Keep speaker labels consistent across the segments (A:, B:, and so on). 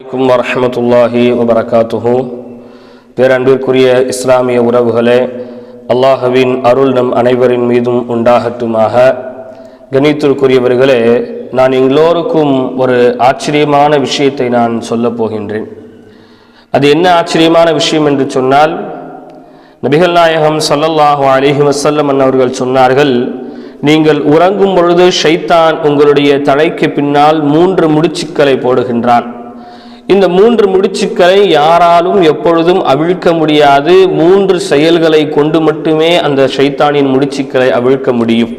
A: அலைக்கும் வரமத்துல்லாஹி வபரகாத்துஹூ. பேரன்பிற்குரிய இஸ்லாமிய உறவுகளே அல்லாஹுவின் அருள் நம் அனைவரின் மீதும் உண்டாகட்டுமாக. கணித்திற்குரியவர்களே நான் எல்லோருக்கும் ஒரு ஆச்சரியமான விஷயத்தை நான் சொல்லப் போகின்றேன். அது என்ன ஆச்சரியமான விஷயம் என்று சொன்னால் நபிகள் நாயகம் சல்லல்லாஹு அலிஹி வசல்லம் அவர்கள் சொன்னார்கள் நீங்கள் உறங்கும் பொழுது ஷைத்தான் உங்களுடைய தலைக்கு பின்னால் மூன்று முடிச்சுக்களை போடுகின்றான். இந்த மூன்று முடிச்சுக்களை யாராலும் எப்பொழுதும் அவிழ்க்க முடியாது. மூன்று செயல்களை கொண்டு மட்டுமே அந்த ஷைத்தானின் முடிச்சுக்களை அவிழ்க்க முடியும்.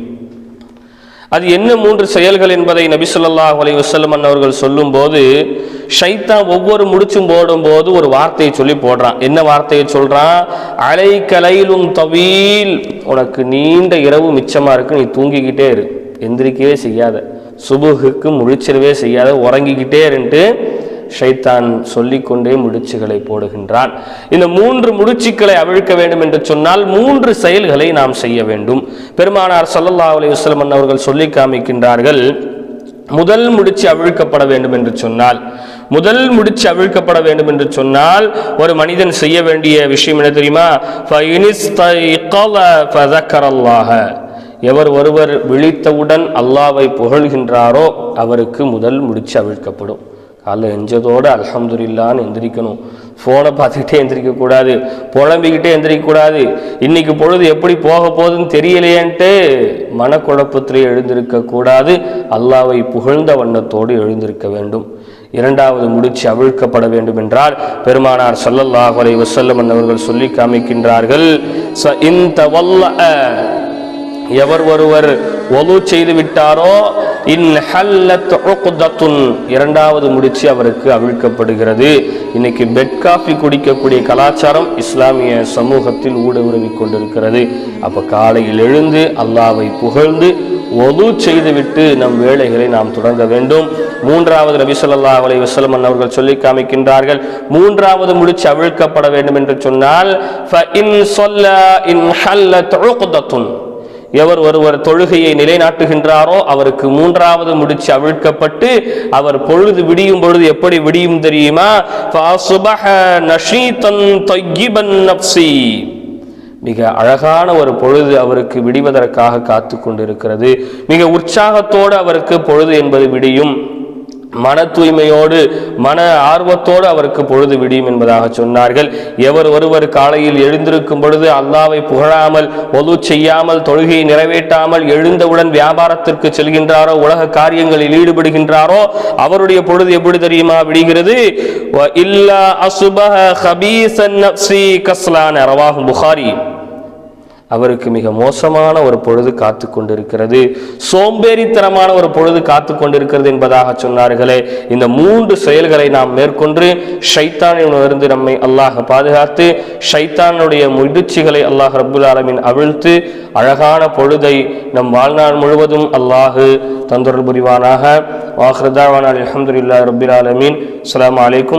A: அது என்ன மூன்று செயல்கள் என்பதை நபிசுல்லா ஸல்லல்லாஹு வசல்லமன் அவர்கள் சொல்லும்போது ஷைத்தான் ஒவ்வொரு முடிச்சும் போடும்போது ஒரு வார்த்தையை சொல்லி போடுறான். என்ன வார்த்தையை சொல்றான்? அலை கலையிலும் தவீல். உனக்கு நீண்ட இரவு மிச்சமா இருக்கு நீ தூங்கிக்கிட்டே இரு. எந்திரிக்கவே செய்யாத. சுபுகுக்கு முழிச்சிடவே செய்யாத. உறங்கிக்கிட்டே இருந்துட்டு ஷைத்தான் சொல்லிக்கொண்டே முடிச்சுகளை போடுகின்றான். இந்த மூன்று முடிச்சுக்களை அவிழ்க்க வேண்டும் என்று சொன்னால் மூன்று செயல்களை நாம் செய்ய வேண்டும். பெருமானார் சல்லல்லா அலி வஸ்லமன் அவர்கள் சொல்லி காமிக்கின்றார்கள் முதல் முடிச்சு அவிழ்க்கப்பட வேண்டும் என்று சொன்னால் முதல் முடிச்சு அவிழ்க்கப்பட வேண்டும் என்று சொன்னால் ஒரு மனிதன் செய்ய வேண்டிய விஷயம் என்ன தெரியுமா? எவர் ஒருவர் விழித்தவுடன் அல்லாவை புகழ்கின்றாரோ அவருக்கு முதல் முடிச்சு அவிழ்க்கப்படும். காலைல எஞ்சதோடு அல்ஹம்துலில்லான்னு எந்திரிக்கணும். ஃபோனை பார்த்துக்கிட்டே எந்திரிக்கக்கூடாது. புலம்பிக்கிட்டே எந்திரிக்கக்கூடாது. இன்றைக்கி பொழுது எப்படி போக போகுதுன்னு தெரியலையேன்ட்டு மனக்குழப்பத்திலே எழுந்திருக்க கூடாது அல்லாவை புகழ்ந்த வண்ணத்தோடு எழுந்திருக்க வேண்டும். இரண்டாவது முடிச்சு அவிழ்க்கப்பட வேண்டும் என்றால் பெருமானார் ஸல்லல்லாஹு அலைஹி வஸல்லம் அவர்கள் சொல்லி காமிக்கின்றார்கள் "ச இந்த வல்ல எவர் ஒருவர் ஒலு செய்து விட்டாரோ இரண்டாவது முடிச்சு அவருக்கு அவிழ்க்கப்படுகிறது. இன்னைக்கு பெட் காஃபி குடிக்கக்கூடிய கலாச்சாரம் இஸ்லாமிய சமூகத்தில் ஊடுருவி கொண்டிருக்கிறது. அப்ப காலையில் எழுந்து அல்லாவை புகழ்ந்து ஒது செய்துவிட்டு நம் வேலைகளை நாம் தொடங்க வேண்டும். மூன்றாவது நபி ஸல்லல்லாஹு அலைஹி வஸல்லம் அவர்கள் சொல்லி காமிக்கின்றார்கள் மூன்றாவது முடிச்சு அவிழ்க்கப்பட வேண்டும் என்று சொன்னால் எவர் ஒருவர் தொழுகையை நிலைநாட்டுகின்றாரோ அவருக்கு மூன்றாவது முடிச்சு அவிழ்க்கப்பட்டு அவர் பொழுது விடியும் பொழுது எப்படி விடியும் தெரியுமா? மிக அழகான ஒரு பொழுது அவருக்கு விடிவதற்காக காத்து கொண்டிருக்கிறது. மிக உற்சாகத்தோடு அவருக்கு பொழுது என்பது விடியும். மன தூய்மையோடு மன ஆர்வத்தோடு அவருக்கு பொழுது விடியும் என்பதாக சொன்னார்கள். எவர் ஒருவர் காலையில் எழுந்திருக்கும் பொழுது அல்லாவை புகழாமல் ஒது செய்யாமல் தொழுகையை நிறைவேற்றாமல் எழுந்தவுடன் வியாபாரத்திற்கு செல்கின்றாரோ உலக காரியங்களில் ஈடுபடுகின்றாரோ அவருடைய பொழுது எப்படி தெரியுமா விடுகிறது? "வ இல்லா அசுபஹ ஹபீசன் நப்சி கஸ்லான புகாரி. அவருக்கு மிக மோசமான ஒரு பொழுது காத்து கொண்டிருக்கிறது சோம்பேறித்தனமான ஒரு பொழுது காத்து கொண்டிருக்கிறது என்பதாக சொன்னார்களே. இந்த மூன்று செயல்களை நாம் மேற்கொண்டு ஷைத்தானிடமிருந்து நம்மை அல்லாஹ் பாதுகாத்து ஷைத்தானுடைய முயற்சிகளை அல்லாஹ் ரபுல் ஆலமின் அவிழ்த்து அழகான பொழுதை நம் வாழ்நாள் முழுவதும் அல்லாஹு தந்தொருள் புரிவானாக. வாஹ்ரதாவான அலமதுல்லா ரபுல் ஆலமின். அலாம் அலைக்கும்.